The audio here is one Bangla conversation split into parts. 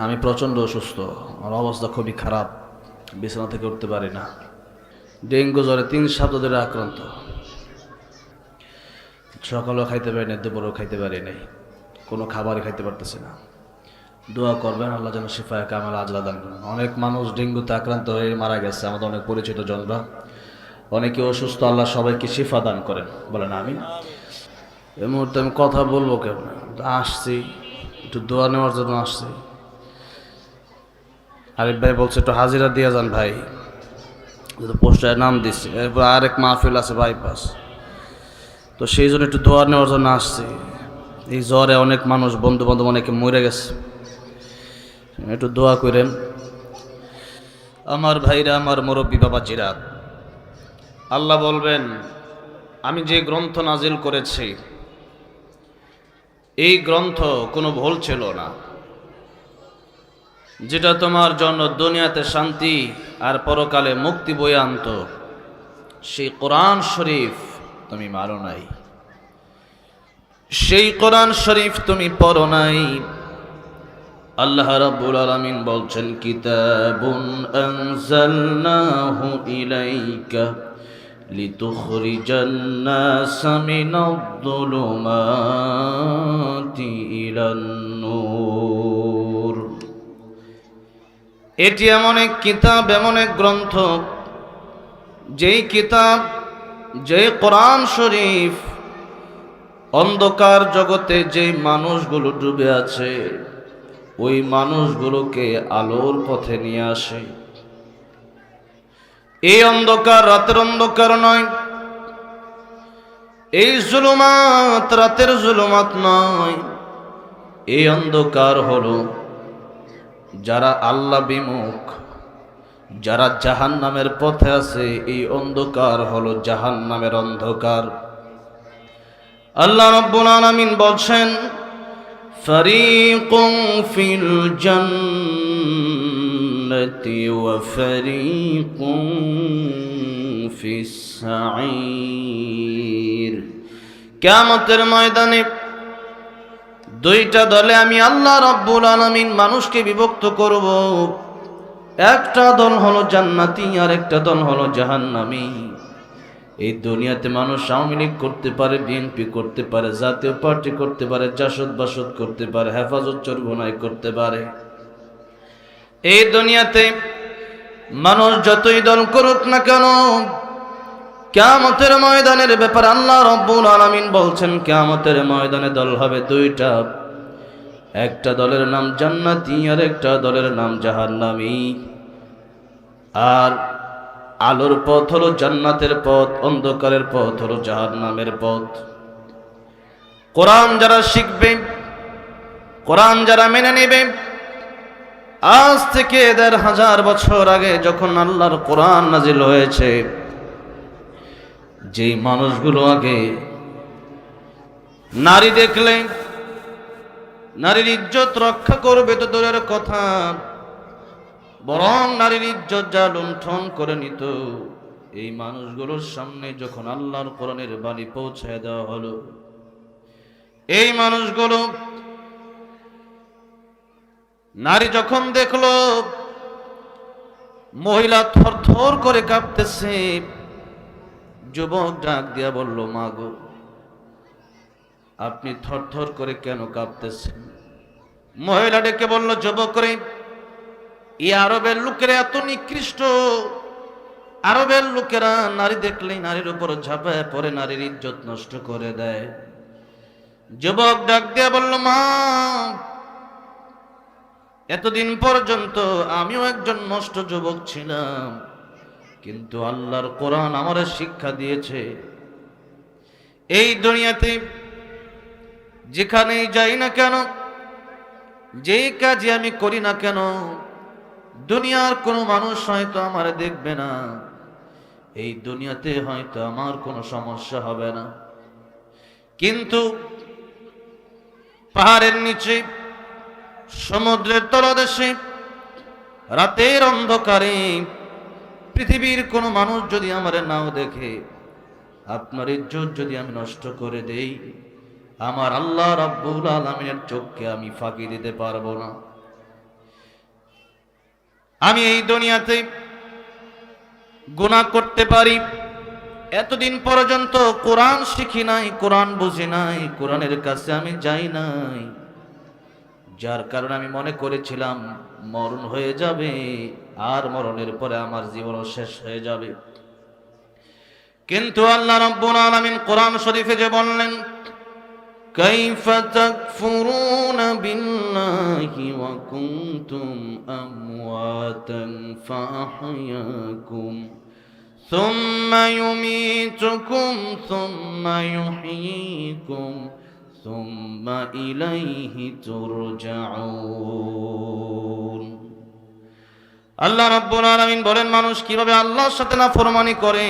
আমি প্রচণ্ড অসুস্থ। আমার অবস্থা খুবই খারাপ। বিছানা থেকে উঠতে পারি না। ডেঙ্গু জ্বরে তিন সপ্তাহ ধরে আক্রান্ত। সকালেও খাইতে পারি না দুপুরেও খাইতে পারি নাই। কোনো খাবারই খাইতে পারতেছি না। দোয়া করবেন, আল্লাহ যেন শিফায় কামাল আজলা দান করেন। অনেক মানুষ ডেঙ্গুতে আক্রান্ত হয়ে মারা গেছে। আমাদের অনেক পরিচিত জনরা। অনেকে অসুস্থ, আল্লাহ সবাইকে শিফা দান করেন। বলেন আমি এই মুহূর্তে আমি কথা বলব কেমন? আসছি, একটু দোয়া নেওয়ার জন্য আসছি। আরিফ ভাই বলছে, একটু হাজিরা দিয়ে যান ভাই। পোস্টারে নাম দিচ্ছি। এরপর আরেক মাহফিল আছে বাইপাস। তো সেই জন্য একটু দোয়া নেওয়ার জন্য আসছি। এই জ্বরে অনেক মানুষ বন্ধু বান্ধব অনেকে মরে গেছে। একটু দোয়া করেন। আমার ভাইরা, আমার মুরব্বী বাবা জিরাত আল্লাহ বলবেন, আমি যে গ্রন্থ নাজিল করেছি, এই গ্রন্থ কোনো ভুল ছিল না। যেটা তোমার জন্য দুনিয়াতে শান্তি আর পরকালে মুক্তি বয়ে আনত। সেই কোরআন শরীফ তুমি মারো নাই। সেই কোরআন শরীফ তুমি পড়ো নাই। আল্লাহ রাব্বুল আলামিন বলছেন, কিতাবুন আনজালনাহু ইলাইকা লিতুখরিজান নাস মিনাদ-দুলুমাতি ইলান নূর এটি এমন এক কিতাব, এমন এক গ্রন্থ, যেই কিতাব যে কোরআন শরীফ অন্ধকার জগতে যে মানুষগুলো ডুবে আছে, ওই মানুষগুলোকে আলোর পথে নিয়ে আসে। এই অন্ধকার রাতের অন্ধকার নয়, এই জুলুমাত রাতের জুলুমাত নয়, এই অন্ধকার হলো যারা আল্লাহ বিমুখ, যারা জাহান নামের পথে আছে, এই অন্ধকার হলো জাহান নামের অন্ধকার। আল্লাহ রব্বুল আলামিন বলছেন ফরিকুম ফিল জান্নাতি ওয়া ফরিকুম ফিস সাঈর। কিয়ামতের ময়দানে দুইটা দলে আমি আল্লাহ রব্বুল আলামিন মানুষকে বিভক্ত করব। একটা দল হলো জান্নাতি, আর একটা দল হলো জাহান্নামী। এই দুনিয়াতে মানুষ আওয়ামী লীগ করতে পারে, বিএনপি করতে পারে, জাতীয় পার্টি করতে পারে, জাসদ বাসদ করতে পারে, হেফাজত চরগুনাই করতে পারে। এই দুনিয়াতে মানুষ যতই দল করুক না কেন কেয়ামতের ময়দানের ব্যাপার আল্লাহ রব্বুল আলামিন বলছেন, কেয়ামতের ময়দানে দল হবে দুইটা। একটা দলের নাম জান্নাতি, আর একটা দলের নাম জাহান্নামী। আর আলোর পথ হলো জান্নাতের পথ, অন্ধকারের পথ হলো জাহান্নামের পথ। কোরআন যারা শিখবে, কোরআন যারা মেনে নেবে, আজ থেকে দেড় হাজার বছর আগে যখন আল্লাহর কোরআন নাজিল হয়েছে যে মানুষগুলো আগে নারী দেখলে, নারীর ইজ্জত রক্ষা করবে তো দূরের কথা, বরং নারীর ইজ্জত যা লুণ্ঠন করে নিত, এই মানুষগুলোর সামনে যখন আল্লাহর কোরআনের বাণী পৌঁছায় দেওয়া হলো, এই মানুষগুলো নারী যখন দেখল, মহিলা থরথর করে কাঁপতেছে যুবক ডাক দিয়া বলল, মা গো, আপনি থরথর করে কেন কাঁপতেছেন? মহিলা ডেকে বলল, যুবক এই আরবের লোকেরা এত নিকৃষ্ট। আরবের লোকেরা নারী দেখলেই নারীর উপর ঝাঁপায় পরে নারীর ইজ্জত নষ্ট করে দেয়। যুবক ডাক দিয়া বলল, মা, এতদিন পর্যন্ত আমিও একজন নষ্ট যুবক ছিলাম। কিন্তু আল্লাহর কোরআন আমার শিক্ষা দিয়েছে। এই দুনিয়াতে যেখানেই যাই না কেন, যেই কাজে আমি করি না কেন, দুনিয়ার কোনো মানুষ হয়তো আমার দেখবে না। এই দুনিয়াতে হয়তো আমার কোনো সমস্যা হবে না। কিন্তু পাহাড়ের নিচে, সমুদ্রের তলদেশে, রাতের অন্ধকারে পৃথিবীর কোনো মানুষ যদি আমার নাও দেখে, আপনার ইজ্জত যদি আমি নষ্ট করে দেই, আমার আল্লাহ রাব্বুল আলমিনের চোখকে আমি ফাঁকি দিতে পারব না। আমি এই দুনিয়াতে গুনাহ করতে পারি। এতদিন পর্যন্ত কোরআন শিখি নাই, কোরআন বুঝি নাই, কোরআনের কাছে আমি যাই নাই। যার কারণে আমি মনে করেছিলাম মরণ হয়ে যাবে আর মরণের পরে আমার জীবনও শেষ হয়ে যাবে কিন্তু আল্লাহ রব্বুল আলামিন কোরআন শরীফে যে বললেন كيف تكفرون بالله وكنتم أمواتا فأحياكم ثم يميتكم ثم يحييكم ثم إليه ترجعون আল্লাহ রাব্বুল আলামিন বলেন মানুষ কিভাবে আল্লাহর সাথে না ফরমানি করে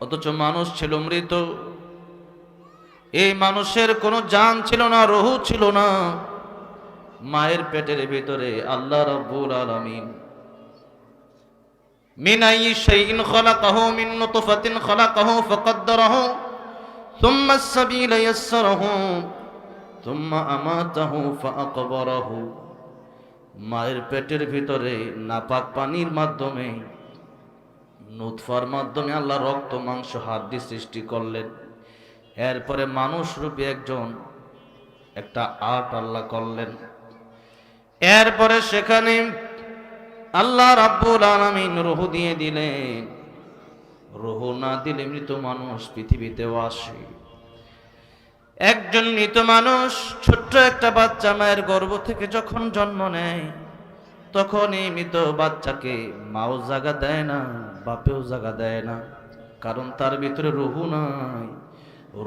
অথচ মানুষ ছিল মৃত এই মানুষের কোনো জান ছিল না রহু ছিল না মায়ের পেটের ভিতরে আল্লাহ রাব্বুল আলামিন من أي شيء خلقه من نطفة خلقه فقدره ثم السبيل يسره ثم أماته فأقبره মায়ের পেটের ভিতরে নাপাক পানির মাধ্যমে নুৎফার মাধ্যমে আল্লাহ রক্ত মাংস হাড্ডি সৃষ্টি করলেন এরপরে মানুষ রূপে একজন একটা আর্ট আল্লাহ করলেন এরপরে সেখানে আল্লাহ রাব্বুল আলামিন রুহ দিয়ে দিলেন রুহ না দিলে মৃত মানুষ পৃথিবীতেও আসে। একজন মৃত মানুষ ছোট্ট একটা বাচ্চা মায়ের গর্ভ থেকে যখন জন্ম নেয় তখন এই মৃত বাচ্চাকে মাও জাগা দেয় না, বাপেও জাগা দেয় না, কারণ তার ভিতরে রুহু নাই।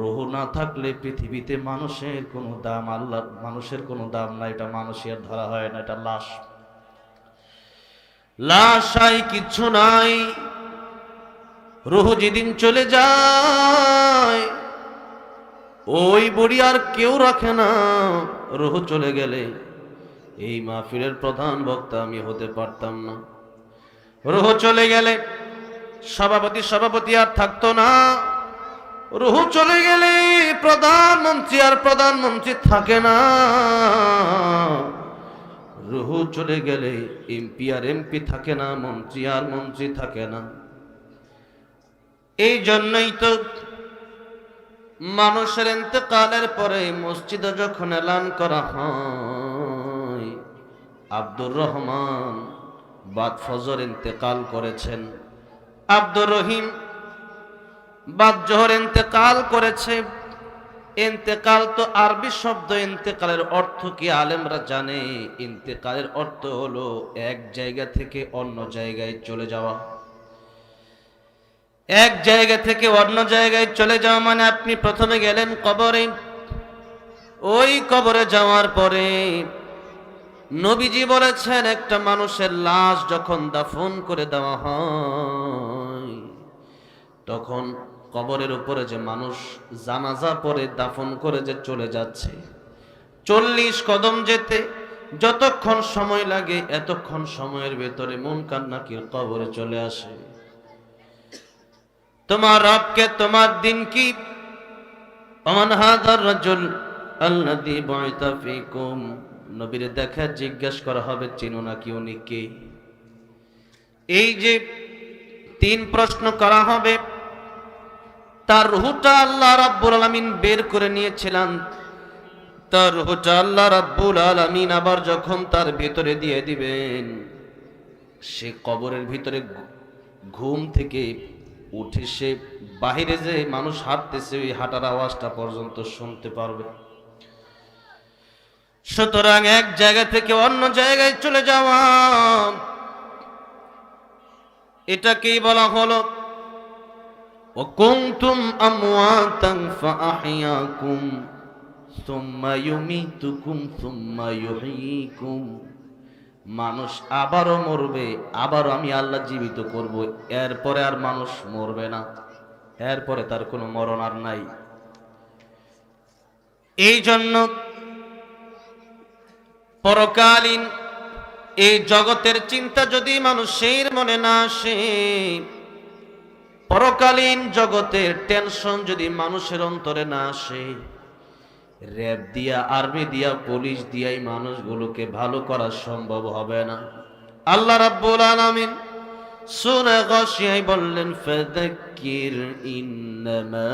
রুহু না থাকলে পৃথিবীতে মানুষের কোনো দাম আল্লাহ, মানুষের কোনো দাম নাই এটা মানুষের ধরা হয় না, এটা লাশ। লাশাই কিচ্ছু নাই রুহু যেদিন চলে যায়, ওই বড়ি আর কেউ রাখে না। রুহু চলে গেলে এই মাহফিলের প্রধান বক্তা আমি হতে পারতাম না। রুহু চলে গেলে সভাপতি সভাপতি আর থাকতো না। রুহু চলে গেলে প্রধানমন্ত্রী আর প্রধানমন্ত্রী থাকে না। রুহু চলে গেলে এমপি আর এমপি থাকে না, মন্ত্রী আর মন্ত্রী থাকে না। এই জন্যই তো মানুষের ইন্তেকালের পরে মসজিদ যখন এলান করা হয়, আব্দুর রহমান বাদ ফজর ইন্তেকাল করেছেন। আব্দুর রহিম বাদ জোহর ইন্তেকাল করেছে। ইন্তেকাল তো আরবি শব্দ, ইন্তেকালের অর্থ কি আলেমরা জানে? ইন্তেকালের অর্থ হলো এক জায়গা থেকে অন্য জায়গায় চলে যাওয়া। এক জায়গা থেকে অন্য জায়গায় চলে যাওয়া মানে আপনি প্রথমে গেলেন কবরে। ওই কবরে যাওয়ার পরে নবীজি বলেছেন, একটা মানুষের লাশ যখন দাফন করে দেওয়া হয়, তখন কবরের উপরে যে মানুষ জানাজা পরে দাফন করে যে চলে যাচ্ছে, চল্লিশ কদম যেতে যতক্ষণ সময় লাগে এতক্ষণ সময়ের ভেতরে মন কান্নাকির কবরে চলে আসে। তোমার রবকে তোমার দিন কি? অমান হাদার রাজুল আল্লাদি বয়তা দেখা জিজ্ঞেস করা হবে, চিনো না কি উনি কে? এই যে তিন প্রশ্ন করা হবে, তার রুহুটা আল্লাহ রাব্বুল আলামিন বের করে নিয়েছিলেন। তার রুহুটা আল্লাহ রাব্বুল আলামিন আবার যখন তার ভেতরে দিয়ে দিবেন, সে কবরের ভিতরে ঘুম থেকে উঠে সে বাহিরে যে মানুষ হাঁটতেছে ওই হাঁটার আওয়াজটা পর্যন্ত শুনতে পারবে সুতরাং এক জায়গা থেকে অন্য জায়গায় চলে যাওয়া এটাকেই বলা হলো وكنتم أمواتا فأحياكم ثم يميتكم ثم يحييكم মানুষ আবারও মরবে, আবারও আমি আল্লাহ জীবিত করব, এরপরে আর মানুষ মরবে না, এরপরে তার কোনো মরণ আর নাই। এই জন্য পরকালীন এই জগতের চিন্তা যদি মানুষের মনে না আসে, পরকালীন জগতের টেনশন যদি মানুষের অন্তরে না আসে র্যাব দিয়া, আর্মি দিয়া, পুলিশ দিয়াই মানুষগুলোকে ভালো করা সম্ভব হবে না। আল্লাহ রাব্বুল আলামিন সূরা গাশিয়ায় বললেন, ফাযাক্কির ইন্নামা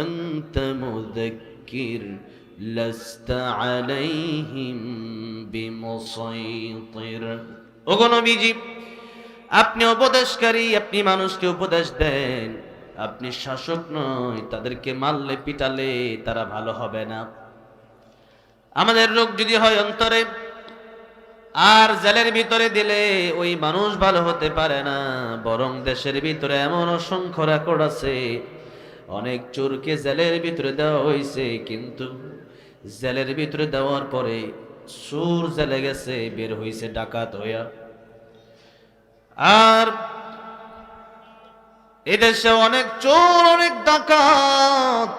আনতা মুযাক্কির, লাস্তা আলাইহিম বিমুসাইতির। ওগো নবীজি, আপনি উপদেশকারী, আপনি মানুষকে উপদেশ দেন। আপনি শাসক নয়, তাদেরকে মারলে, পিটালে তারা ভালো হবে না। আমাদের রোগ যদি হয় অন্তরে, আর জেলের ভিতরে দিলে ওই মানুষ ভালো হতে পারে না। বরং দেশের ভিতরে এমন অসংখ্য রেকর্ড আছে, অনেক চোরকে জেলের ভিতরে দেওয়া হয়েছে, কিন্তু জেলের ভিতরে দেওয়ার পরে সুর জেলে গেছে, বের হয়েছে ডাকাত হইয়া। আর এদেশে অনেক চোর, অনেক ডাকাত।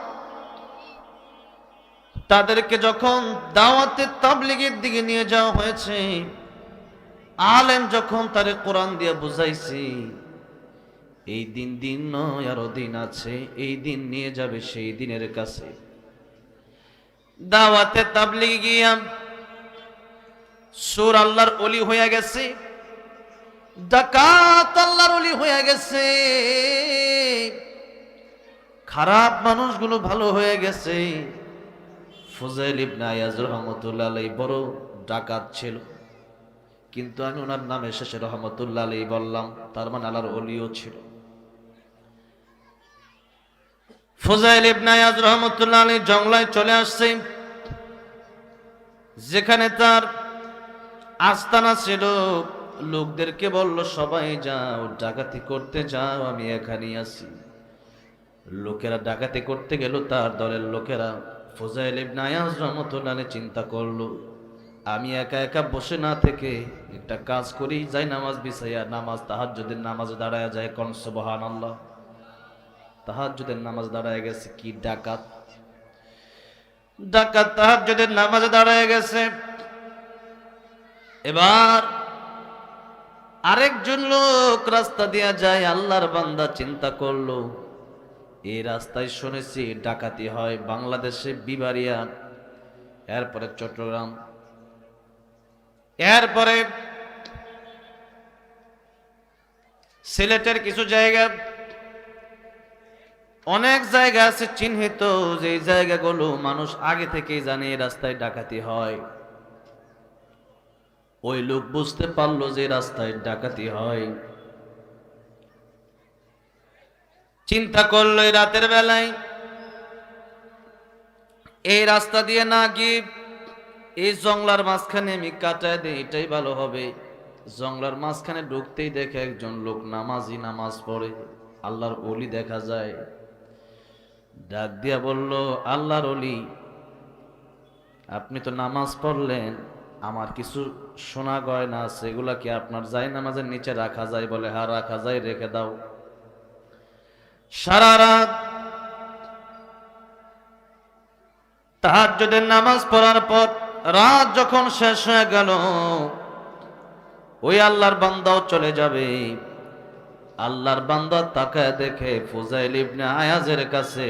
তাদেরকে যখন দাওয়াতে তাবলিগের দিকে নিয়ে যাওয়া হয়েছে, আলেম যখন তারে কোরআন দিয়ে বুঝাইছি, এই দিন দিন নয়, আরও দিন আছে, এই দিন নিয়ে যাবে সেই দিনের কাছে। দাওয়াতে তাবলিগে গিয়া সুর আল্লাহর অলি হয়ে গেছে। ডাকাত আল্লাহর অলি হয়ে গেছে। খারাপ মানুষগুলো ভালো হয়ে গেছে। ফুজাইল ইবনে আয়াজ রহমতুল্লাহ আলাই বড় ডাকাত ছিল। কিন্তু আমি ওনার নামে শেষে রহমতুল্লাহ বললাম, তার মানে আল্লাহর অলিও ছিল। ফুজাইল ইবনে আয়াজ রহমতুল্লাহ আলাই জংলায় চলে আসছে। যেখানে তার আস্তানা ছিল। লোকদেরকে বলল, সবাই যাও, ডাকাতি করতে যাও, আমি এখানেই আছি। লোকেরা ডাকাতি করতে গেল, তার দলের লোকেরা ফোজাইল ইবনে চিন্তা করল, আমি একা একা বসে না থেকে একটা কাজ করি, যাই নামাজ বিছাইয়া, নামাজ তাহার যদি নামাজ দাঁড়ায় যায় কোন তাহার যদি নামাজ দাঁড়ায় গেছে, কি ডাকাত? ডাকাত তাহার যদি নামাজে দাঁড়ায় গেছে। এবার আরেকজন লোক রাস্তা দিয়া যায়, আল্লাহর বান্দা চিন্তা করল, এই রাস্তায় শুনেছি ডাকাতি হয় বাংলাদেশে বিবারিয়া, এরপরে চট্টগ্রাম। এরপরে সিলেটের কিছু জায়গা, অনেক জায়গা আছে চিহ্নিত, যে জায়গাগুলো মানুষ আগে থেকেই জানে রাস্তায় ডাকাতি হয়। ওই লোক বুঝতে পারল যে রাস্তায় ডাকাতি হয়। চিন্তা করল রাতের বেলায় এই রাস্তা দিয়ে না গিয়ে এই জংলার মাঝখানে আমি কাটায় দিই, এটাই ভালো হবে। জংলার মাঝখানে ঢুকতেই দেখে একজন লোক নামাজি নামাজ পড়ে, আল্লাহর অলি দেখা যায়। ডাক দিয়া বলল, আল্লাহর অলি আপনি তো নামাজ পড়লেন। আমার কিছু সোনা গয়না আছে, এগুলা কি আপনার যাই নামাজের নিচে রাখা যায় বলে? হ্যাঁ রাখা যায়, রেখে দাও। সারা রাত তাহাজ্জুদের নামাজ পড়ার পর রাত যখন শেষ হয়ে গেল, ওই আল্লাহর বান্দাও চলে যাবে। আল্লাহর বান্দা তাকায় দেখে ফুজাইল ইবনে আয়াজের কাছে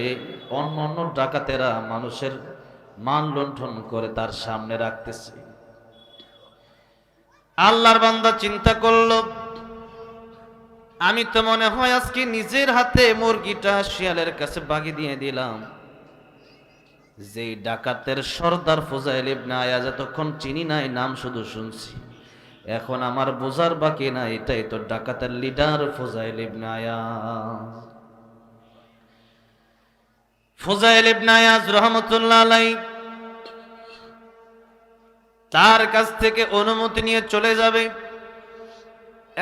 অন্য অন্য ডাকাতেরা মানুষের মান লুণ্ঠন করে তার সামনে রাখতেছে। আল্লাহর বান্দা চিন্তা করল, আমি তো মনে হয় আজকে নিজের হাতে মুরগিটা শিয়ালের কাছে বাগি দিয়ে দিলাম। যে ডাকাতের সর্দার ফোজাইল ইবনে আয়াজ এতক্ষণ চিনি নাই, নাম শুধু শুনছি। এখন আমার বোঝার বাকি না এটাই তো ডাকাতের leader Fuzail ibn Ayaz. Fuzail ibn Ayaz রহমতুল্লাহ আলাই তার কাছ থেকে অনুমতি নিয়ে চলে যাবে।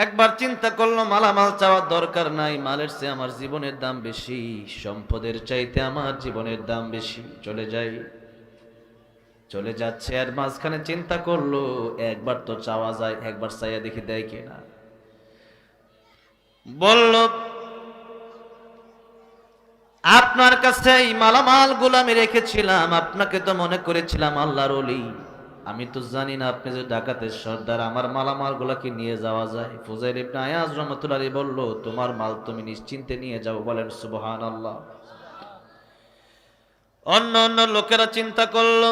একবার চিন্তা করল, মালামাল চাওয়ার দরকার নাই, মালের চেয়ে আমার জীবনের দাম বেশি, সম্পদের চাইতে আমার জীবনের দাম বেশি। চলে যাই। চলে যাচ্ছে আর মাঝখানে চিন্তা করল, একবার তো চাওয়া যায়, একবার চাইয়া দেখি দেয় কিনা বলল, আপনার কাছে এই মালামালগুলো আমি রেখেছিলাম, আপনাকে তো মনে করেছিলাম আল্লাহর অলি আমি তো জানি না আপনি যে ডাকাতের সর্দার, আমার মালামালগুলা কি নিয়ে যাওয়া যায়? ফুজাইল ইবনে আয়াজ রহমতুল্লাহ বলল, তোমার মাল তুমি নিশ্চিন্তে নিয়ে যাও। বলেন সুবহান আল্লাহ অন্য অন্য লোকেরা চিন্তা করল,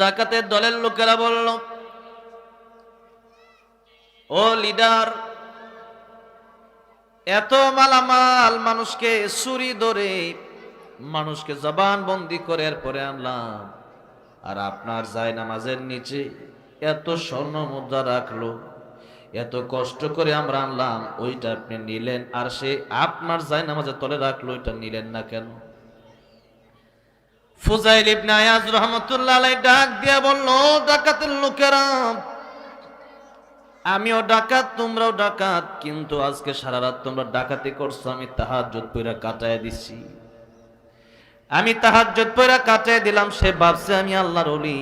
ডাকাতের দলের লোকেরা বলল, ও লিডার, এত মালামাল মানুষকে ছুরি ধরে মানুষকে জবান বন্দি করে এরপরে আনলাম। আর আপনার যায় নামাজের নিচে এত স্বর্ণ মুদ্রা রাখল, এত কষ্ট করে আমরা আনলাম, ওইটা আপনি নিলেন, আর সে আপনার যায় নামাজের তলে রাখল, ওইটা নিলেন না কেন? ফুজাইল ইবনে আয়াজ রহমতুল্লাহ ডাক দিয়া বলল ডাকাতের লোকেরা, আমিও ডাকাত, তোমরাও ডাকাত, কিন্তু আজকে সারা রাত তোমরা ডাকাতি করছ, আমি তাহাজ্জুদ পইরা কাটায় দিছি। আমি তাহাজ্জুদ পইরা কাটায় দিলাম, সে ভাবছে আমি আল্লাহর ওলি।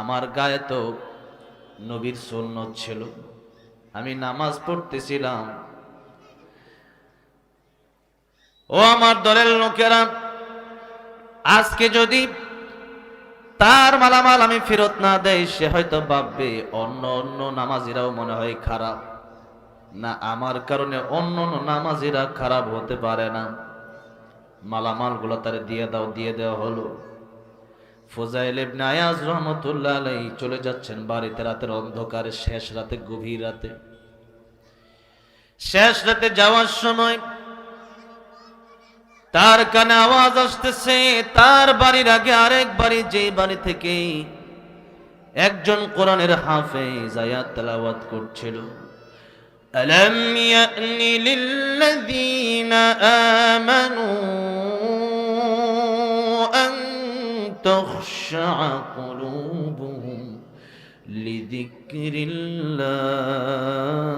আমার গায়ে তো নবীর সুন্নত ছিল। আমি নামাজ পড়তেছিলাম। ও আমার দলের লোকেরা, আজকে যদি তার মালামাল আমি ফেরত না দেয় সে হয়তো ভাববে অন্য অন্য নামাজিরাও মনে হয় খারাপ। না, আমার কারণে অন্য অন্য নামাজিরা খারাপ হতে পারে না। মালামালগুলো তার দিয়ে দাও, দিয়ে দেওয়া হলো। ফোজাইল ইবনে রহমতুল্লাহ আলাই চলে যাচ্ছেন বাড়িতে রাতের অন্ধকারে, শেষ রাতে, গভীর রাতে। শেষ রাতে যাওয়ার সময় তার কানে আওয়াজ আসতেছে, তার বাড়ির আগে আরেক বাড়ি যে বাড়ি থেকে একজন কোরআনের আয়াত তেলাওয়াত করছিল। ألم يأن للذين آمنوا أن تخشع قلوبهم لذكر الله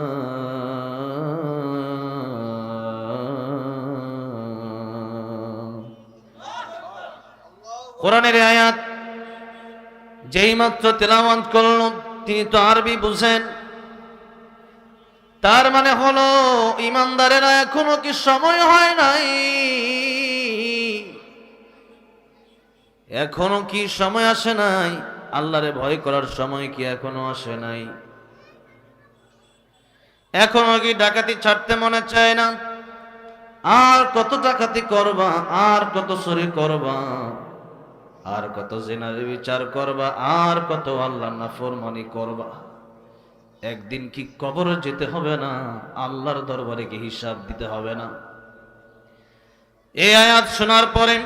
কোরআনের আয়াত যেই মাত্র তেলাওয়াত করল তিনি তো আরবি বুঝেন তার মানে হলো, ইমানদারেরা এখনও কি সময় হয় নাই? এখনও কি সময় আসে নাই? আল্লাহরে ভয় করার সময় কি এখনও আসে নাই? এখনও কি ডাকাতি ছাড়তে মনে চায় না? আর কত ডাকাতি করবা, আর কত চুরি করবা, আর কত জেনারে বিচার করবা, আর কত আল্লাহ না নাফরমানি করবা। একদিন কি কবরে যেতে হবে না? আল্লাহর দরবারে কি হিসাব দিতে হবে না। এই আয়াত শোনার পরে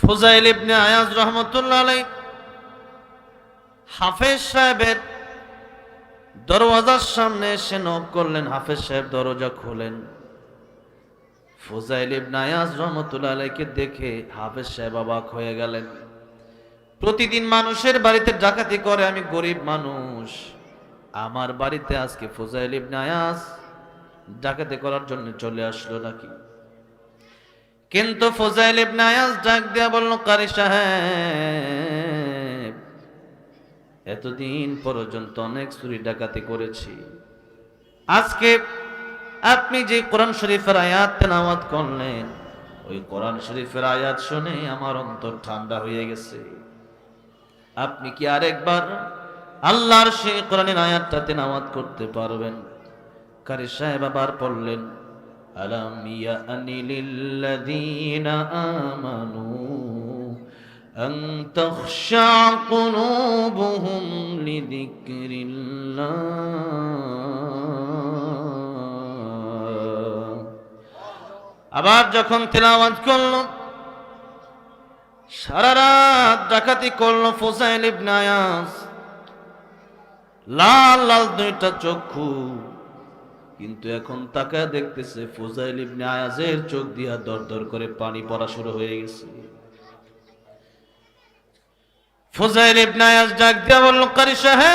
ফুজাইল ইবনে আয়াজ রহমতুল্লাহ আলাই হাফেজ সাহেবের দরওয়াজার সামনে এসে নক করলেন, হাফেজ সাহেব দরজা খোলেন। ফুজাইল ইবনে আয়াজ রহমতুল্লাহ আলাইকে দেখে হাফেজ সাহেব অবাক হয়ে গেলেন। প্রতিদিন মানুষের বাড়িতে ডাকাতি করে, আমি গরিব মানুষ। আমার বাড়িতে আজকে ফুজাইল ইবনে আয়াজ ডাকাতি করার জন্য চলে আসলো নাকি? কিন্তু ফুজাইল ইবনে আয়াজ ডাক দিয়া বলল, কারি সাহেব, এতদিন পর্যন্ত অনেক চুরি ডাকাতি করেছি। আজকে আপনি যে কোরআন শরীফের আয়াত তেলাওয়াত করলেন, ওই কোরআন শরীফের আয়াত শুনে আমার অন্তর ঠান্ডা হয়ে গেছে। আপনি কি আরেকবার আল্লাহর সে কোরআনের আয়াতটা তেনাওয়াত করতে পারবেন। কারি সাহেব আবার পড়লেন আলাম ইয়া আনিলিল্লাযীনা আমানু আন তাখশা কুলুবুহুম লিযিকরিল্লাহ। আবার যখন তেলাওয়াত করল, সারা রাত ডাকাতি করল ফোজাইল ইবনে আয়াস। লাল লাল দুইটা চক্ষু। কিন্তু এখন তাকে দেখতেছে ফোজাইল ইবনে আয়াজের চোখ দিয়া দর করে পানি পড়া শুরু হয়ে গেছে। ফোজাইল ইবনে আয়াজ ডাক দিয়া বলল, কারি সাহেব,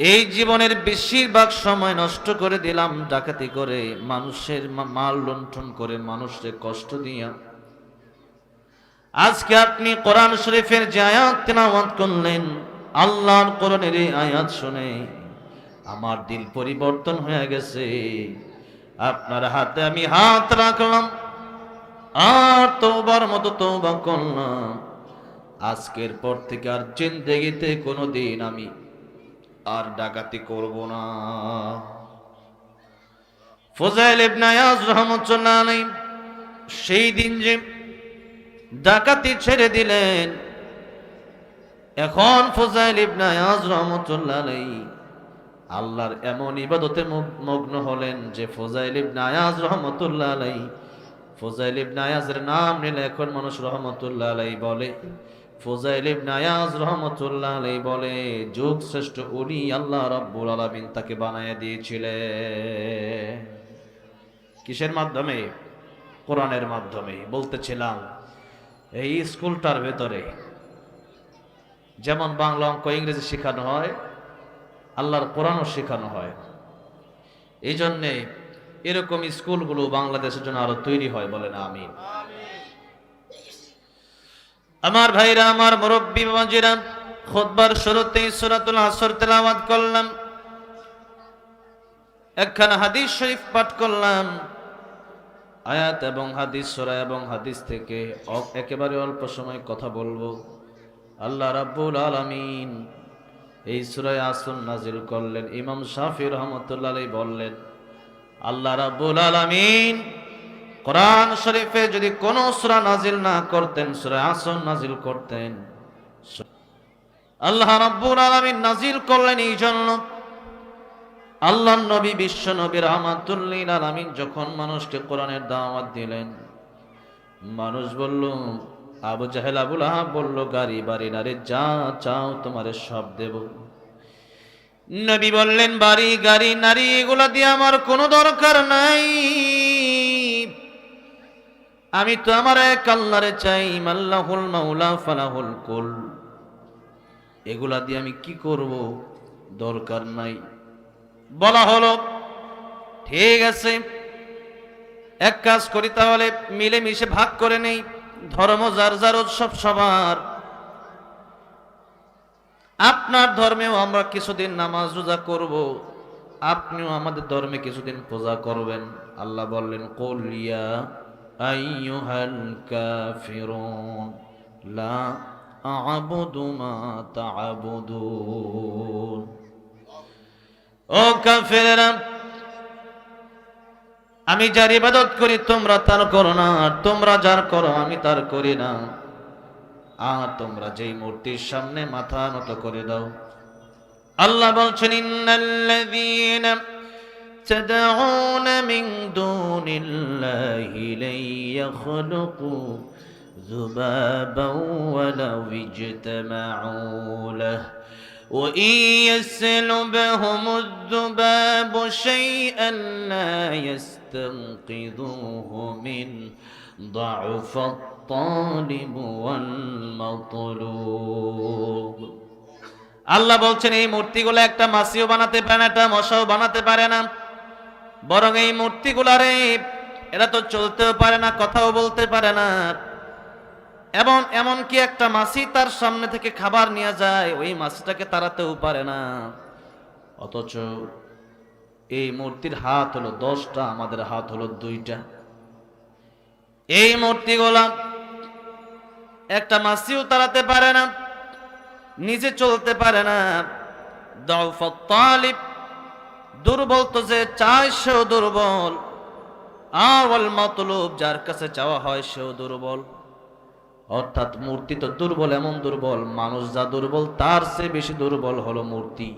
এই জীবনের বেশিরভাগ সময় নষ্ট করে দিলাম, ডাকাতি করে মানুষের মাল লুণ্ঠন করে মানুষকে কষ্ট দিয়া আজকে আপনি কোরআন শরীফের যে আয়াত তেলাওয়াত করলেন, আল্লাহর কোরআনের এই আয়াত শুনে আমার দিল পরিবর্তন হয়ে গেছে। আপনার হাতে আমি হাত রাখলাম, আর তোবার মতো তোবা করলাম। আজকের পর থেকে আর জিন্দেগিতে কোনোদিন আমি আর ডাকাতি করব না। ফজাইল ইবনে আয়াজ রহমাতুল্লাহ আলাইহি, সেই দিন যে ডাকাতি ছেড়ে দিলেন। এখন ফজাইল ইবনে রহমতুল্লাহ আল্লাহর এমন ইবাদতে মগ- মগ্ন হলেন যে ফজাইল ইবনে আয়াজ রহমতুল্লাহ আলাইহি ফজাইল নাম নিলে এখন মানুষ রহমতুল্লাহ আলাইহি বলে। ফজাইল ইবনে আয়াজ রহমতুল্লাহ আলাইহি বলে, যুগ শ্রেষ্ঠ উনি আল্লাহ রাব্বুল আলামিন তাকে বানায় দিয়েছিলেন কিসের মাধ্যমে? কোরআনের মাধ্যমে বলতেছিলাম এই স্কুলটার ভেতরে। যেমন বাংলা অঙ্ক ইংরেজি শেখানো হয়, আল্লাহর কোরআনও শেখানো হয়। এই জন্যে এরকম স্কুলগুলো বাংলাদেশের জন্য আরও তৈরি হয় বলেন আমি। আমার ভাইরা, আমার মুরব্বী বাবাজিরা খুতবার শুরুতেই সূরাতুল আসর তেলাওয়াত করলাম। একখানা হাদিস শরীফ পাঠ করলাম। আয়াত এবং হাদিস, সূরা এবং হাদিস থেকে একেবারে অল্প সময় কথা বলব। আল্লাহ রাব্বুল আলামিন এই সুরায় আসর নাজিল করলেন। ইমাম শাফি রহমতুল্লাহ বললেন, আল্লাহ রাব্বুল আলামিন কোরআন শরীফে যদি কোন সূরা নাজিল না করতেন সূরা আসন নাজিল করতেন। আল্লাহ রাব্বুল আলামিন নাজিল করলেন এই জন্য আল্লাহ নবী বিশ্ব নবী রহমাতুল্লিল আলামিন যখন মানুষকে কোরআনের দাওয়াত দিলেন, মানুষ বলল, আবু জাহেল, আবুল আহাব বলল, গাড়ি, বাড়ি, নারে, যা চাও তোমারে সব দেব। নবী বললেন, বাড়ি, গাড়ি, নারী, এগুলা দিয়ে আমার কোনো দরকার নাই। আমি তো আমার এক আল্লাহরে চাই, মাল্লাহুল মাওলা ফালাহুল কুল। এগুলা দিয়ে আমি কি করব? দরকার নাই। বলা হলো, ঠিক আছে, এক কাজ করি তাহলে, মিলেমিশে ভাগ করে নেই, ধর্ম যার যার উৎসব সবার। আপনার ধর্মেও আমরা কিছুদিন নামাজ রোজা করব, আপনিও আমাদের ধর্মে কিছুদিন পূজা করবেন। আল্লাহ বললেন কলিয়া আইয়ুহাল কাফিরুন, লা আ'বুদু মা তা'বুদুন। ও কাফেরেরা আমি যার ইবাদত করি তোমরা তার করো না আর তোমরা যার করো আমি তার করি না আর তোমরা যেই মূর্তির সামনে মাথা নত করে দাও আল্লাহ বলছেন ইন্নাল্লাযীনা تدعون من دون الله لن يخلقوا ذبابا ولو اجتمعوا له وإن يسلبهم الذباب شيئا لا يستنقذوه منه ضعف الطالب والمطلوب আল্লাহ বলছেন এই মূর্তিগুলো একটা মাসিও বানাতে পারে না একটা মশাও বানাতে পারে না বরং এই মূর্তিগুলারে এরা তো চলতেও পারে না কথাও বলতে পারে না এবং এমন কি একটা মাছি তার সামনে থেকে খাবার নিয়ে যায়, ওই মাছিটাকে তাড়াতেও পারে না। অথচ এই মূর্তির হাত হলো দশটা, আমাদের হাত হলো দুইটা। এই মূর্তিগুলা একটা মাসিও তাড়াতে পারে না, নিজে চলতে পারে না। তালিব দুর্বল তো যে চায় সেও দুর্বল আর মতলব যার কাছে চাওয়া হয় সেও দুর্বল। অর্থাৎ মূর্তি তো দুর্বল, এমন দুর্বল, মানুষ যা দুর্বল, তার চেয়ে বেশি দুর্বল হলো মূর্তি।